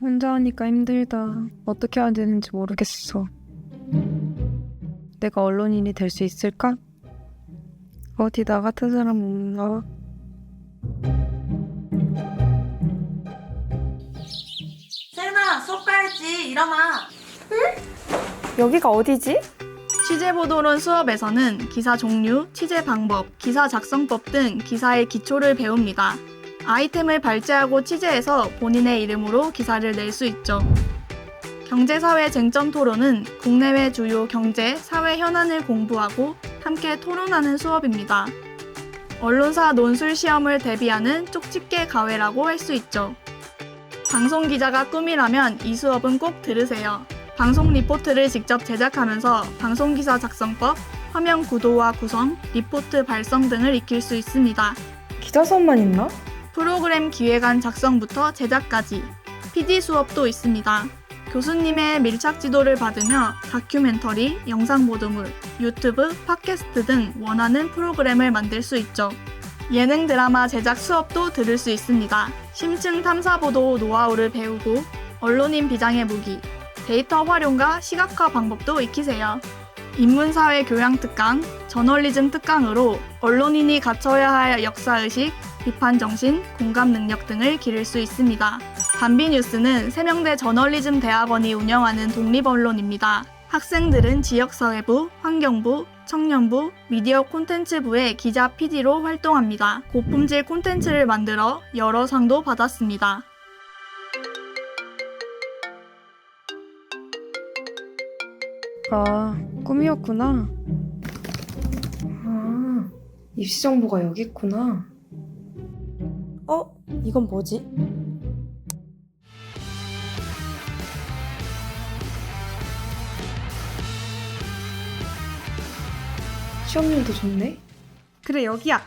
혼자 하니까 힘들다. 어떻게 해야 되는지 모르겠어. 내가 언론인이 될 수 있을까? 어디 나 같은 사람 없나? 세윤아 수업 가야지 일어나 여기가 어디지? 취재보도론 수업에서는 기사 종류, 취재 방법, 기사 작성법 등 기사의 기초를 배웁니다. 아이템을 발제하고 취재해서 본인의 이름으로 기사를 낼 수 있죠. 경제사회 쟁점 토론은 국내외 주요 경제, 사회 현안을 공부하고 함께 토론하는 수업입니다. 언론사 논술 시험을 대비하는 쪽집게 가외라고 할 수 있죠. 방송 기자가 꿈이라면 이 수업은 꼭 들으세요. 방송 리포트를 직접 제작하면서 방송 기사 작성법, 화면 구도와 구성, 리포트 발성 등을 익힐 수 있습니다. 기자 수업만 있나? 프로그램 기획안 작성부터 제작까지 PD 수업도 있습니다. 교수님의 밀착 지도를 받으며 다큐멘터리, 영상 보도물, 유튜브, 팟캐스트 등 원하는 프로그램을 만들 수 있죠. 예능 드라마 제작 수업도 들을 수 있습니다. 심층 탐사 보도 노하우를 배우고 언론인 비장의 무기, 데이터 활용과 시각화 방법도 익히세요. 인문사회 교양 특강, 저널리즘 특강으로 언론인이 갖춰야 할 역사의식, 비판 정신, 공감 능력 등을 기를 수 있습니다. 반비뉴스는 세명대 저널리즘 대학원이 운영하는 독립 언론입니다. 학생들은 지역사회부, 환경부, 청년부, 미디어 콘텐츠부의 기자 PD로 활동합니다. 고품질 콘텐츠를 만들어 여러 상도 받았습니다. 아, 꿈이었구나. 아, 입시 정보가 여기 있구나. 어? 이건 뭐지? 시험률도 좋네. 그래 여기야.